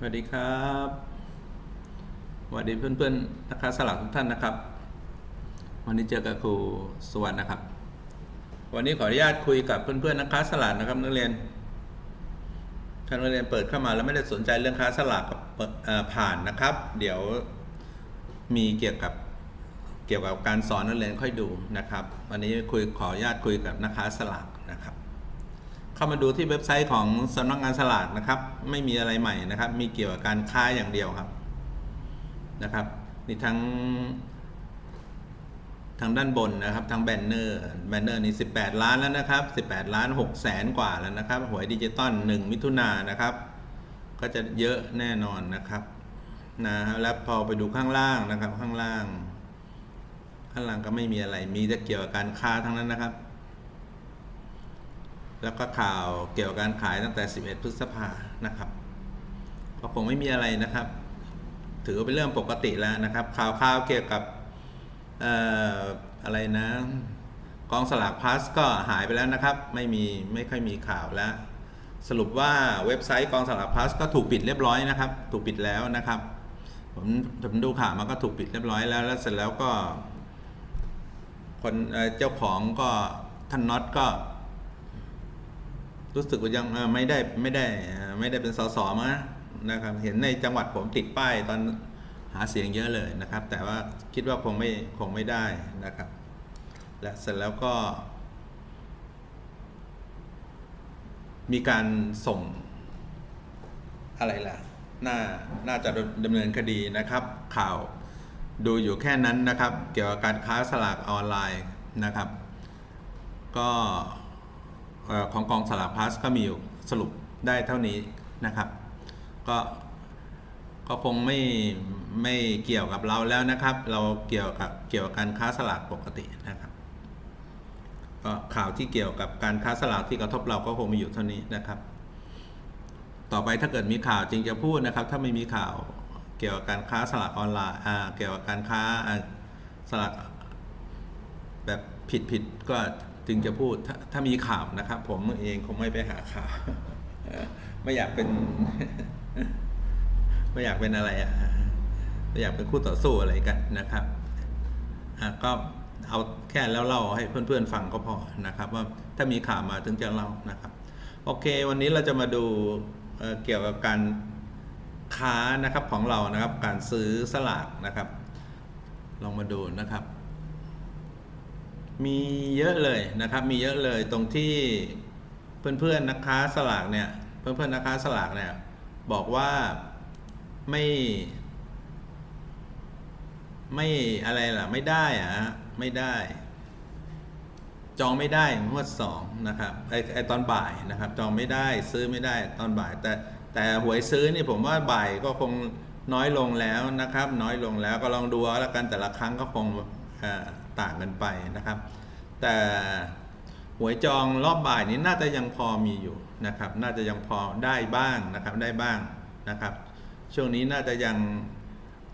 สวัสดีครับสวัสดีเพื่อนๆนักค้าสลากทุกท่านนะครับ วันนี้เจอกับครูสวัสดิ์นะครับ วันนี้ขออนุญาตคุยกับเพื่อนๆนักค้าสลากนะครับนักเรียนท่านนักเรียนเปิดเข้ามาแล้วไม่ได้สนใจเรื่องค้าสลากกับผ่านนะครับ เดี๋ยวมีเกี่ยวกับเกี่ยวกับการสอนนักเรียนค่อยดูนะครับ วันนี้คุยขออนุญาตคุยกับนักค้าสลากนะครับ เข้ามาดูที่เว็บไซต์ของสำนักงานสลากนะครับ ไม่มีอะไรใหม่นะครับ มีเกี่ยวกับการค้าอย่างเดียวครับนะครับนี่ทั้งทางด้านบนนะครับทางแบนเนอร์แบนเนอร์นี่18 ล้านแล้วนะครับ 18 ล้าน6แสนกว่าแล้วนะครับ หวยดิจิตอล1มิถุนายนนะครับ ก็จะเยอะแน่นอนนะครับนะแล้วพอไปดูข้างล่างนะครับ ข้างล่าง ข้างล่างก็ไม่มีอะไรมีแต่เกี่ยวกับการค้าทั้งนั้นนะครับ แล้วก็ข่าวเกี่ยวกับการขายตั้งแต่ 11 พฤษภานะครับก็คงไม่มีอะไรนะครับ ถือว่าเป็นเรื่องปกติแล้วนะครับ ข่าวข่าวเกี่ยวกับเอ่ออะไรนะกองสลากพลัสก็หายไปแล้วนะครับ ไม่มีไม่ค่อยมีข่าวแล้ว สรุปว่าเว็บไซต์กองสลากพลัสก็ถูกปิดเรียบร้อยนะครับ ถูกปิดแล้วนะครับผมผมดูข่าวมันก็ถูกปิดเรียบร้อยแล้วแล้วเสร็จแล้วก็ คนเจ้าของก็ท่านน็อตก็ รู้สึกว่ายังไม่ได้ไม่ได้ไม่ได้เป็นสสมานะครับ เห็นในจังหวัดผมติดป้ายตอนหาเสียงเยอะเลยนะครับ แต่ว่าคิดว่าคงไม่คงไม่ได้นะครับ และเสร็จแล้วก็ มีการส่งอะไรล่ะ น่า น่าจะดำเนินคดีนะครับ ข่าวดูอยู่แค่นั้นนะครับ เกี่ยวกับการค้าสลากออนไลน์นะครับ ก็ ของกองสลากพลัสก็มีอยู่สรุปได้เท่านี้นะครับ ก็ก็คงไม่ไม่เกี่ยวกับเราแล้วนะครับ เราเกี่ยวกับเกี่ยวกับการค้าสลากปกตินะครับก็ข่าวที่เกี่ยวกับการค้าสลากที่กระทบเราก็คงมีอยู่เท่านี้นะครับ ต่อไปถ้าเกิดมีข่าวจริงจะพูดนะครับ ถ้าไม่มีข่าวเกี่ยวกับการค้าสลากออนไลน์อ่าเกี่ยวกับการค้าสลากแบบผิดผิดก็ จึงจะพูดถ้าถ้ามีข่าวนะครับ ผมเองคงไม่ไปหาข่าว ไม่อยากเป็น ไม่อยากเป็นอะไรอะไม่อยากเป็นคู่ต่อสู้อะไรกันนะครับอะก็เอาแค่แล้วเล่าให้เพื่อนๆฟังก็พอนะครับ ว่าถ้ามีข่าวมาถึงจะเล่านะครับ โอเค วันนี้เราจะมาดูเเกี่ยวกับการค้านะครับของเรานะครับ การซื้อสลากนะครับ ลองมาดูนะครับ มีเยอะเลยนะครับ มีเยอะเลยตรงที่เพื่อนๆนักค้าสลากเนี่ยเพื่อนๆนักค้าสลากเนี่ยบอกว่าไม่ ไม่อะไรล่ะ ไม่ได้อะฮะไม่ได้ จองไม่ได้งวดสองนะครับไอไอตอนบ่ายนะครับ จองไม่ได้ซื้อไม่ได้ตอนบ่าย แต่แต่หวยซื้อนี่ผมว่าบ่ายก็คงน้อยลงแล้วนะครับ น้อยลงแล้วก็ลองดูเอาละกันแต่ละครั้งก็คงอ่อ ต่างกันไปนะครับ แต่หวยจองรอบบ่ายนี้น่าจะยังพอมีอยู่นะครับ น่าจะยังพอได้บ้างนะครับได้บ้างนะครับ ช่วงนี้น่าจะยัง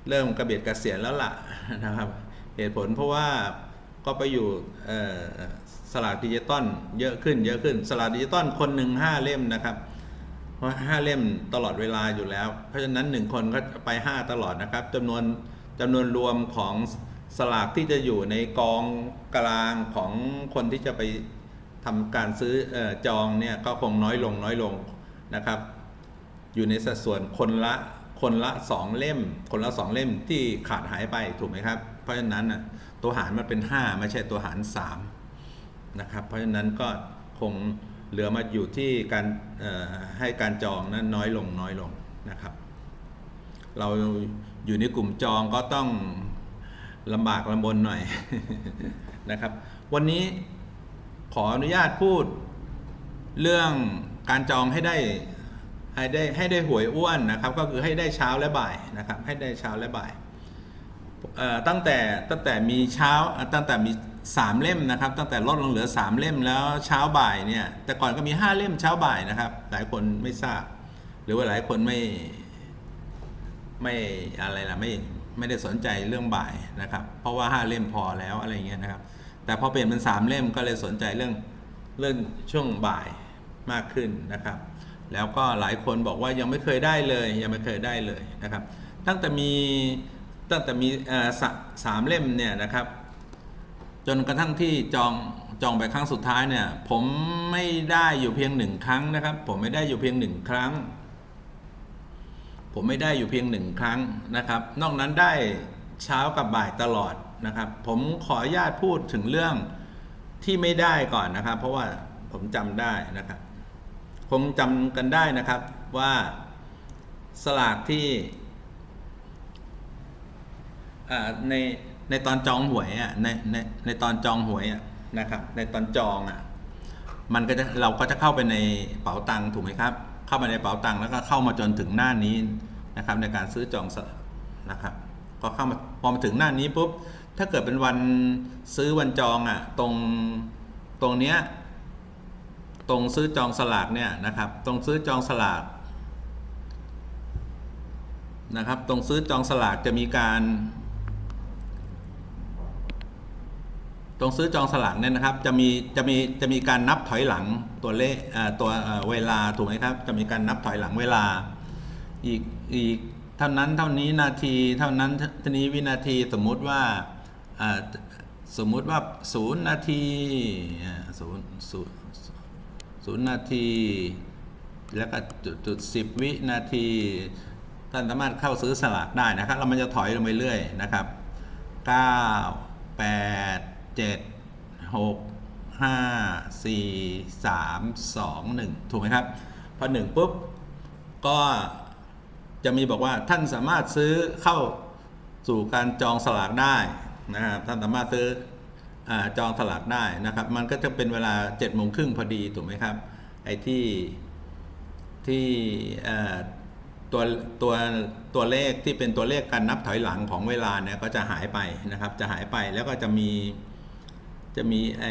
เริ่มกระเบียดกระเสียนแล้วล่ะนะครับ เหตุผลเพราะว่าก็ไปอยู่สลากดิจิตอลเยอะขึ้น เยอะขึ้นสลากดิจิตอลคนหนึ่งห้าเล่มนะครับเพราะห้าเล่มตลอดเวลาอยู่แล้ว เพราะฉะนั้นหนึ่งคนก็ไปห้าตลอดนะครับจำนวนจำนวนรวมของ สลากที่จะอยู่ในกองกลางของคนที่จะไปทำการซื้อออจองเนี่ยก็คงน้อยลงน้อยลงนะครับ อยู่ในสัดส่วนคนละคนละสองเล่ม คนละสองเล่มที่ขาดหายไปถูกไหมครับ เพราะฉะนั้นตัวหารมันเป็น 5 ไม่ใช่ตัวหาร3นะครับเพราะฉะนั้นก็คงเหลือมาอยู่ที่การให้การจองนั้นน้อยลงน้อยลงนะครับ เราอยู่ในกลุ่มจองก็ต้อง ลำบากลำบนหน่อยนะครับ วันนี้ขออนุญาตพูดเรื่องการจองให้ได้ให้ได้ให้ได้หวยอ้วนนะครับ ก็คือให้ได้เช้าและบ่ายนะครับ ให้ได้เช้าและบ่ายตั้งแต่ตั้งแต่มีเช้าตั้งแต่มีสามเล่มนะครับ ตั้งแต่ลดลงเหลือสามเล่มแล้วเช้าบ่ายเนี่ยแต่ก่อนก็มีห้าเล่มเช้าบ่ายนะครับ หลายคนไม่ทราบ หรือว่าหลายคนไม่ไม่อะไรล่ะไม่ ไม่ได้สนใจเรื่องบ่ายนะครับ เพราะว่าห้าเล่มพอแล้วอะไรเงี้ยนะครับ แต่พอเปลี่ยนเป็นสามเล่มก็เลยสนใจเรื่องเรื่องช่วงบ่ายมากขึ้นนะครับ แล้วก็หลายคนบอกว่ายังไม่เคยได้เลย ยังไม่เคยได้เลยนะครับ ตั้งแต่มีตั้งแต่มีสามเล่มเนี่ยนะครับ จนกระทั่งที่จองจองไปครั้งสุดท้ายเนี่ย ผมไม่ได้อยู่เพียงหนึ่งครั้งนะครับ ผมไม่ได้อยู่เพียงหนึ่งครั้ง ผมไม่ได้อยู่เพียงหนึ่งครั้งนะครับ นอกนั้นได้เช้ากับบ่ายตลอดนะครับ ผมขออนุญาตพูดถึงเรื่องที่ไม่ได้ก่อนนะครับ เพราะว่าผมจำได้นะครับ คงจำกันได้นะครับว่าสลากที่ในในตอนจองหวยอะในในในตอนจองหวยอะนะครับ ในตอนจองอะมันก็จะเราก็จะเข้าไปในเป๋าตังค์ถูกไหมครับ เข้าไปในเป๋าตังค์แล้วก็เข้ามาจนถึงหน้านี้นะครับในการซื้อจองสลากนะครับก็เข้ามาพอมาถึงหน้านี้ปุ๊บถ้าเกิดเป็นวันซื้อวันจองอะตรงตรงเนี้ยตรงซื้อจองสลากเนี่ยนะครับ ตรงซื้อจองสลากนะครับ ตรงซื้อจองสลากจะมีการ ตรงซื้อจองสลากเนี่ยนะครับจะมีจะมีจะมีการนับถอยหลังตัวเลขตัวเวลาถูกไหมครับจะมีการนับถอยหลังเวลาอีกอีกเท่านั้นเท่านี้นาทีเท่านั้นท่านี้วินาทีสมมุติว่าสมมุติว่าศูนย์นาทีศูนย์ศูนย์ศูนย์นาที แล้วก็จุดจุดสิบวินาทีท่านสามารถเข้าซื้อสลากได้นะครับแล้วมันจะถอยลงไปเรื่อยนะครับเก้าแปด เจ็ดหกห้าสี่สามสองหนึ่งถูกไหมครับ พอหนึ่งปุ๊บ ก็จะมีบอกว่าท่านสามารถซื้อเข้าสู่การจองสลากได้นะครับท่านสามารถซื้ออจองสลากได้นะครับ มันก็จะเป็นเวลา7จ็ดโมงครึ่งพอดีถูกไหมครับ ไอ้ที่ที่ตัวตัวตัวเลขที่เป็นตัวเลขการนับถอยหลังของเวลาเนี่ยก็จะหายไปนะครับ จะหายไปแล้วก็จะมี จะมีไอ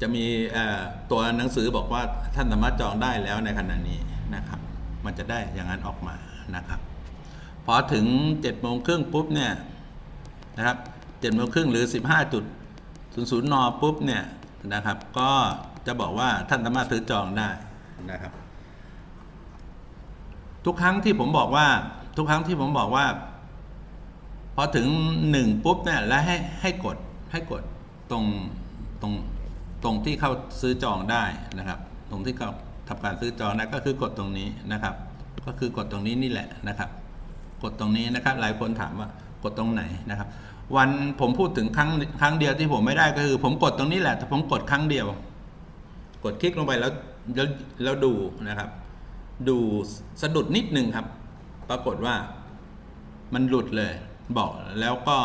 จะมีตัวหนังสือบอกว่าท่านสามารถจองได้แล้วในขณะนี้นะครับ มันจะได้อย่างนั้นออกมานะครับ พอถึง7จ็ดโมงครึ่งปุ๊บเนี่ยนะครับเจ็ดโมงครึ่งหรือ 15จุดศูนย์ศูนย์นปุ๊บเนี่ยนะครับ ก็จะบอกว่าท่านสามารถซื้อจองได้นะครับ ทุกครั้งที่ผมบอกว่า ทุกครั้งที่ผมบอกว่า พอถึงหนึ่งปุ๊บเนี่ยแล้วให้ให้กดให้กดตรงตรงตรงที่เข้าซื้อจองได้นะครับ ตรงที่เขาทำการซื้อจองได้ก็คือกดตรงนี้นะครับ ก็คือกดตรงนี้นี่แหละนะครับ กดตรงนี้นะครับ หลายคนถามว่ากดตรงไหนนะครับ วันผมพูดถึงครั้งครั้งเดียวที่ผมไม่ได้ก็คือ ผมกดตรงนี้แหละแต่ผมกดครั้งเดียว กดคลิกลงไปแล้วแล้วแล้วดูนะครับ ดูสะดุดนิดนึงครับ ปรากฏว่ามันหลุดเลย บอกแล้วก็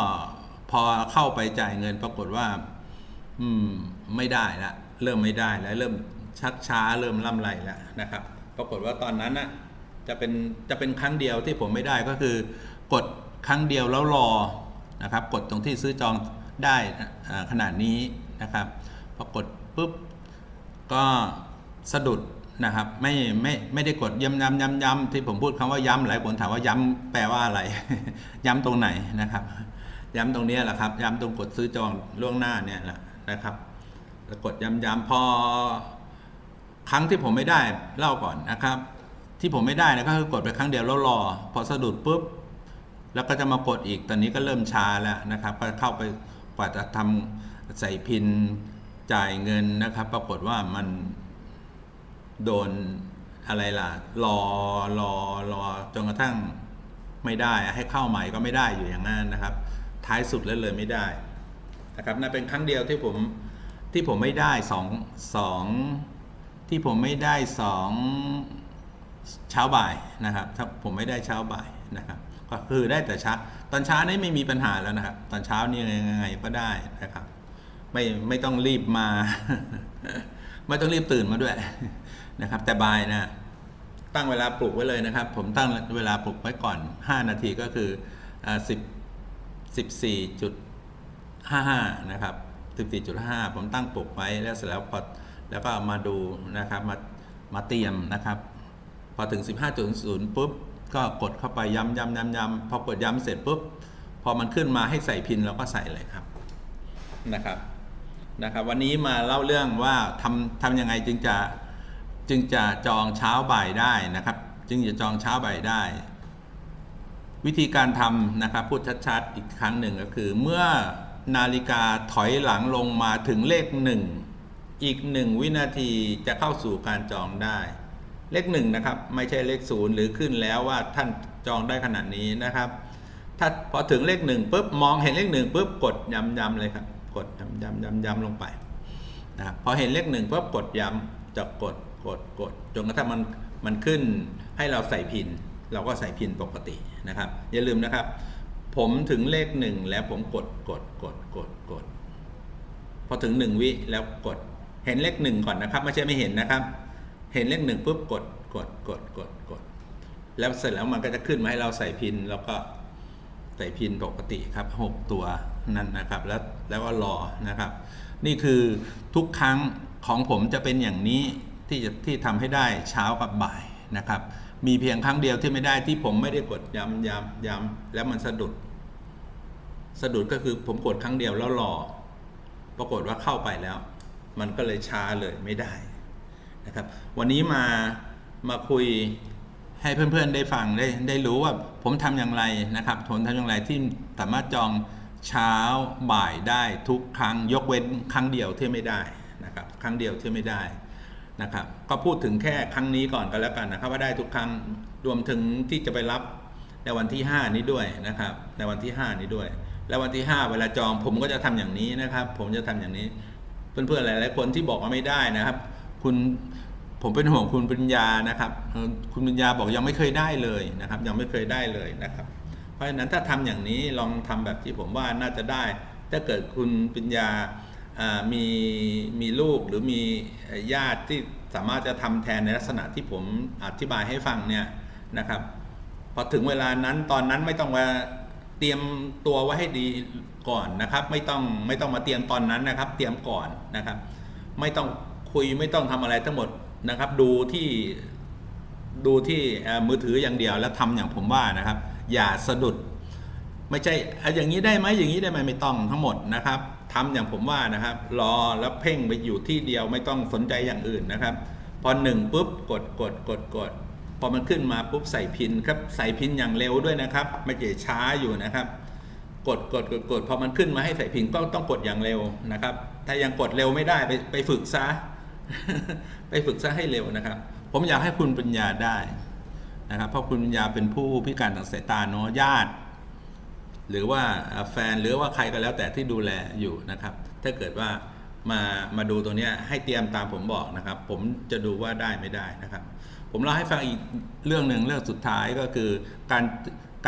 พอเข้าไปจ่ายเงินปรากฏว่า อืม ไม่ได้ละเริ่มไม่ได้แล้ว เริ่มชักช้าเริ่มล่ำไรแล้วนะครับ ปรากฏว่าตอนนั้นน่ะ จะเป็นจะเป็นครั้งเดียวที่ผมไม่ได้ก็คือ กดครั้งเดียวแล้วรอนะครับ กดตรงที่ซื้อจองได้ขนาดนี้นะครับ พอกดปุ๊บก็สะดุด นะครับไม่ไม่ไม่ได้กดย้ำย้ำย้ำย้ำที่ผมพูดคำว่าย้ำหลายคนถามว่าย้ำแปลว่าอะไร ย้ำตรงไหนนะครับ ย้ำตรงนี้แหละครับ ย้ำตรงกดซื้อจองล่วงหน้าเนี่ยแหละนะครับแล้วกดย้ำย้ำพอครั้งที่ผมไม่ได้เล่าก่อนนะครับ ที่ผมไม่ได้นะก็คือกดไปครั้งเดียวแล้วรอ พอสะดุดปุ๊บแล้วก็จะมากดอีกตอนนี้ก็เริ่มช้าแล้วนะครับ ก็เข้าไปกว่าจะทำใส่พินจ่ายเงินนะครับ ปรากฏว่ามัน โดนอะไรล่ะ รอรอรอจนกระทั่งไม่ได้ให้เข้าใหม่ก็ไม่ได้อยู่อย่างนั้นนะครับ ท้ายสุดแล้วเลยไม่ได้นะครับนั่นเป็นครั้งเดียวที่ผมที่ผมไม่ได้สองสองที่ผมไม่ได้สองเช้าบ่ายนะครับ ถ้าผมไม่ได้เช้าบ่ายนะครับ ก็คือได้แต่เช้าตอนเช้านี่ไม่มีปัญหาแล้วนะครับ ตอนเช้านี่ยังไงก็ได้นะครับ ไม่ไม่ต้องรีบมา ไม่ต้องรีบตื่นมาด้วย นะครับ แต่บ่ายนะตั้งเวลาปลุกไว้เลยนะครับ ผมตั้งเวลาปลุกไว้ก่อน 5 นาทีก็คือสิบสิบสี่จุดห้าห้านะครับสิบสี่จุดห้าผมตั้งปลุกไว้แล้วเสร็จแล้วพอแล้วก็มาดูนะครับมามาเตรียมนะครับ พอถึง 15.0ปุ๊บก็กดเข้าไปย้ำย้ำย้ำย้ำพอกดย้ำเสร็จปุ๊บ พอมันขึ้นมาให้ใส่พินเราก็ใส่เลยครับนะครับนะครับ วันนี้มาเล่าเรื่องว่าทำทำยังไงจึงจะ จึงจะจองเช้าบ่ายได้นะครับ จึงจะจองเช้าบ่ายได้ วิธีการทำนะครับพูดชัดๆอีกครั้งหนึ่งก็คือ เมื่อนาฬิกาถอยหลังลงมาถึงเลขหนึ่งอีกหนึ่งวินาทีจะเข้าสู่การจองได้ เลขหนึ่งนะครับ ไม่ใช่เลขศูนย์หรือขึ้นแล้วว่าท่านจองได้ขนาดนี้นะครับ ถ้าพอถึงเลขหนึ่งปุ๊บมองเห็นเลขหนึ่งปุ๊บกดย้ำย้ำเลยครับ กดย้ำย้ำย้ำย้ำลงไปนะครับพอเห็นเลขหนึ่งปุ๊บกดย้ำจะกด กดกดจนกระทั่งมันมันขึ้นให้เราใส่พิน เราก็ใส่พินปกตินะครับ อย่าลืมนะครับ ผมถึงเลขหนึ่งแล้วผมกดกดกดกดกดพอถึงหนึ่งวิแล้วกดเห็นเลขหนึ่งก่อนนะครับ ไม่ใช่ไม่เห็นนะครับ เห็นเลขหนึ่งปุ๊บกดกดกดกดกด แล้วเสร็จแล้วมันก็จะขึ้นมาให้เราใส่พินแล้วก็ใส่พินปกติครับหกตัวนั่นนะครับ แล้วแล้วก็รอนะครับ นี่คือทุกครั้งของผมจะเป็นอย่างนี้ ที่จะที่ทำให้ได้เช้ากับบ่ายนะครับ มีเพียงครั้งเดียวที่ไม่ได้ที่ผมไม่ได้กดย้ำย้ำย้ำแล้วมันสะดุด สะดุดก็คือผมกดครั้งเดียวแล้วรอ ปรากฏว่าเข้าไปแล้ว มันก็เลยช้าเลยไม่ได้นะครับ วันนี้มามาคุยให้เพื่อนๆได้ฟังได้ได้รู้ว่าผมทำอย่างไรนะครับผมทำอย่างไรที่สามารถจองเช้าบ่ายได้ทุกครั้งยกเว้นครั้งเดียวที่ไม่ได้นะครับ ครั้งเดียวที่ไม่ได้ นะครับก็พูดถึงแค่ครั้งนี้ก่อนก็แล้วกันนะครับ ว่าได้ทุกครั้งรวมถึงที่จะไปรับในวันที่ 5 นี้ด้วยนะครับ ในวันที่ 5 นี้ด้วย แล้ววันที่ 5 เวลาจองผมก็จะทำอย่างนี้นะครับ ผมจะทำอย่างนี้ เพื่อนๆหลายๆคนที่บอกว่าไม่ได้นะครับ คุณผมเป็นห่วงคุณปัญญานะครับ คุณปัญญาบอกยังไม่เคยได้เลยนะครับ ยังไม่เคยได้เลยนะครับ เพราะฉะนั้นถ้าทำอย่างนี้ลองทำแบบที่ผมว่าน่าจะได้ ถ้าเกิดคุณปัญญา มีมีลูกหรือมีญาติที่สามารถจะทำแทนในลักษณะที่ผมอธิบายให้ฟังเนี่ยนะครับพอถึงเวลานั้นตอนนั้นไม่ต้องมาเตรียมตัวไว้ให้ดีก่อนนะครับ ไม่ต้องไม่ต้องมาเตรียมตอนนั้นนะครับ เตรียมก่อนนะครับ ไม่ต้องคุยไม่ต้องทำอะไรทั้งหมดนะครับ ดูที่ดูที่มือถืออย่างเดียวแล้วทำอย่างผมว่านะครับ อย่าสะดุด ไม่ใช่อะอย่างนี้ได้ไหมอย่างนี้ได้ไหมไม่ต้องทั้งหมดนะครับ ทำอย่างผมว่านะครับ รอแล้วเพ่งไปอยู่ที่เดียวไม่ต้องสนใจอย่างอื่นนะครับ พอหนึ่งปุ๊บกดกดกดกดพอมันขึ้นมาปุ๊บใส่พินครับใส่พินอย่างเร็วด้วยนะครับ ไม่ใช่ช้าอยู่นะครับ กดกดกดกดพอมันขึ้นมาให้ใส่พินก็ต้องกดอย่างเร็วนะครับ ถ้ายังกดเร็วไม่ได้ไปไปฝึกซะไปฝึกซะให้เร็วนะครับ ผมอยากให้คุณปัญญาได้นะครับ เพราะคุณปัญญาเป็นผู้พิการทางสายตาเนาะญาติ หรือว่าแฟนหรือว่าใครก็แล้วแต่ที่ดูแลอยู่นะครับ ถ้าเกิดว่ามามาดูตัวนี้ให้เตรียมตามผมบอกนะครับ ผมจะดูว่าได้ไม่ได้นะครับ ผมเล่าให้ฟังอีกเรื่องหนึ่งเรื่องสุดท้ายก็คือการ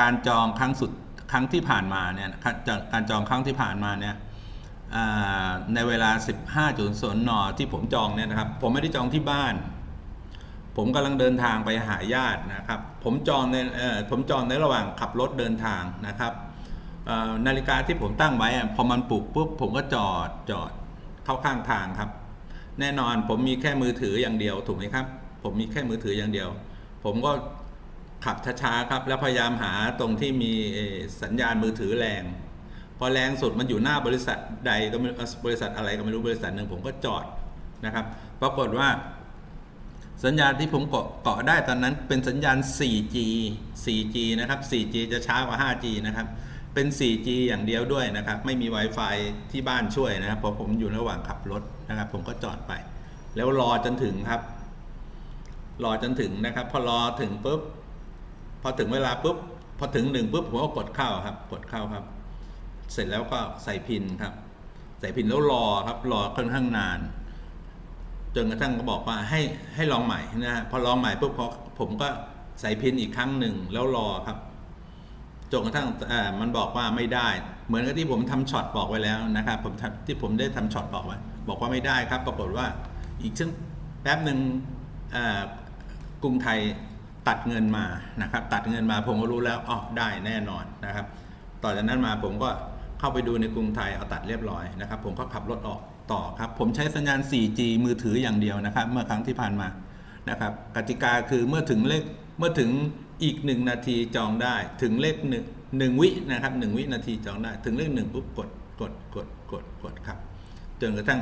การจองครั้งสุดครั้งที่ผ่านมาเนี่ยการการจองครั้งที่ผ่านมาเนี่ยในเวลา 15จุดนนที่ผมจองเนี่ยนะครับ ผมไม่ได้จองที่บ้าน ผมกำลังเดินทางไปหาญาตินะครับ ผมจองในผมจองในระหว่างขับรถเดินทางนะครับ นาฬิกาที่ผมตั้งไว้พอมันปลุกปุ๊บผมก็จอดจอดเข้าข้างทางครับ แน่นอนผมมีแค่มือถืออย่างเดียวถูกไหมครับ ผมมีแค่มือถืออย่างเดียว ผมก็ขับช้าๆครับ แล้วพยายามหาตรงที่มีสัญญาณมือถือแรง พอแรงสุดมันอยู่หน้าบริษัทใดก็ไม่บริษัทอะไรก็ไม่รู้บริษัทหนึ่งผมก็จอดนะครับปรากฏว่าสัญญาณที่ผมเกาะเกาะได้ตอนนั้นเป็นสัญญาณ 4G 4G นะครับ 4G จะช้ากว่า 5G นะครับ เป็น 4G อย่างเดียวด้วยนะครับ ไม่มี Wi-Fi ที่บ้านช่วยนะครับเพราะผมอยู่ระหว่างขับรถนะครับ ผมก็จอดไป แล้วรอจนถึงครับ รอจนถึงนะครับ พอรอถึงปุ๊บ พอถึงเวลาปุ๊บ พอถึงหนึ่งปุ๊บผมก็กดเข้าครับ กดเข้าครับ เสร็จแล้วก็ใส่พินครับ ใส่พินแล้วรอครับ รอค่อนข้างนาน จนกระทั่งก็บอกว่าให้ให้ลองใหม่นะฮะพอลองใหม่ปุ๊บพอผมก็ใส่พินอีกครั้งหนึ่งแล้วรอครับ จนกระทั่งมันบอกว่าไม่ได้ เหมือนกับที่ผมทำช็อตบอกไว้แล้วนะครับผมที่ผมได้ทำช็อตบอกไว้บอกว่าไม่ได้ครับ ปรากฏว่าอีกซึ่งแป๊บหนึ่งกรุงไทยตัดเงินมานะครับ ตัดเงินมาผมก็รู้แล้วอ๋อได้แน่นอนนะครับ ต่อจากนั้นมาผมก็เข้าไปดูในกรุงไทยเอาตัดเรียบร้อยนะครับ ผมก็ขับรถออกต่อครับ ผมใช้สัญญาณ 4G มือถืออย่างเดียวนะครับ เมื่อครั้งที่ผ่านมานะครับกติกาคือเมื่อถึงเลขเมื่อถึง อีกหนึ่งนาทีจองได้ถึงเลขหนึ่งหนึ่งวินะครับหนึ่งวินาทีจองได้ ถึงเลขหนึ่งปุ๊บกดกดกดกดกดครับจนกระทั่ง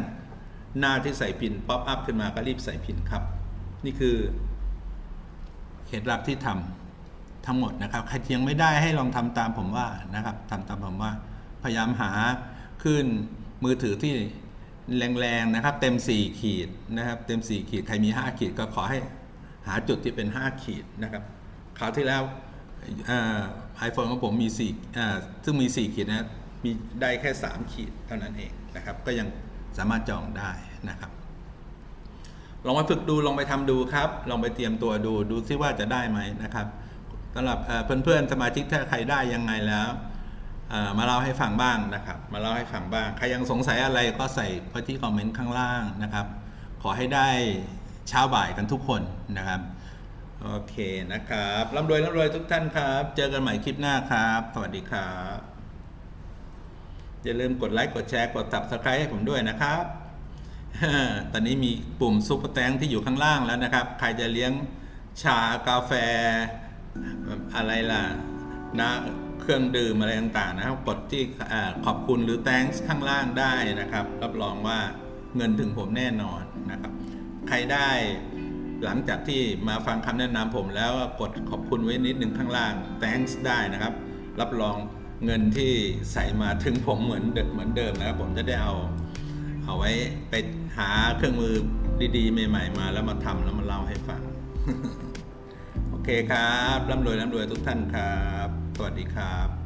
หน้าที่ใส่พินป๊อปอัพขึ้นมาก็รีบใส่พินครับ นี่คือเคล็ดลับที่ทำทั้งหมดนะครับใครยังไม่ได้ให้ลองทำตามผมว่านะครับทำตามผมว่า พยายามหาขึ้นมือถือที่แรงๆนะครับ เต็ม 4 ขีดนะครับ เต็ม 4 ขีด ใครมี 5 ขีดก็ขอให้หาจุดที่เป็น 5 ขีดนะครับ คราวที่แล้วไอโฟนของผมมี4อ่ซึ่งมี 4 ขีดนะมีได้แค่ 3 ขีดเท่านั้นเองนะครับ ก็ยังสามารถจองได้นะครับ ลองไปฝึกดูลองไปทำดูครับ ลองไปเตรียมตัวดูดูซิว่าจะได้ไหมนะครับสำหรับเพื่อนๆสมาชิกถ้าใครได้ยังไงแล้วมาเล่าให้ฟังบ้างนะครับ มาเล่าให้ฟังบ้าง ใครยังสงสัยอะไรก็ใส่ไปที่คอมเมนต์ข้างล่างนะครับ ขอให้ได้เช้าบ่ายกันทุกคนนะครับ โอเคนะครับร่ำรวยร่ำรวยทุกท่านครับ เจอกันใหม่คลิปหน้าครับ สวัสดีครับ อย่าลืมกดไลค์กดแชร์กด subscribe ให้ผมด้วยนะครับ ตอนนี้มีปุ่มซุปเปอร์แตงที่อยู่ข้างล่างแล้วนะครับ ใครจะเลี้ยงชากาแฟ อะไรล่ะนะเครื่องดื่มอะไรต่างๆ นะครับ กดที่ขอบคุณหรือ thanks ข้างล่างได้นะครับ รับรองว่าเงินถึงผมแน่นอนนะครับ ใครได้ หลังจากที่มาฟังคำแนะนำผมแล้วกดขอบคุณไว้นิดหนึ่งข้างล่าง thanks ได้นะครับ รับรองเงินที่ใส่มาถึงผมเหมือนเดิมเหมือนเดิมนะครับ ผมจะได้เอา เอาไว้ไปหาเครื่องมือดีๆ ใหม่ ๆ มาแล้วมาทำแล้วมาเล่าให้ฟัง โอเคครับร่ำรวยร่ำรวยทุกท่านครับ สวัสดีครับ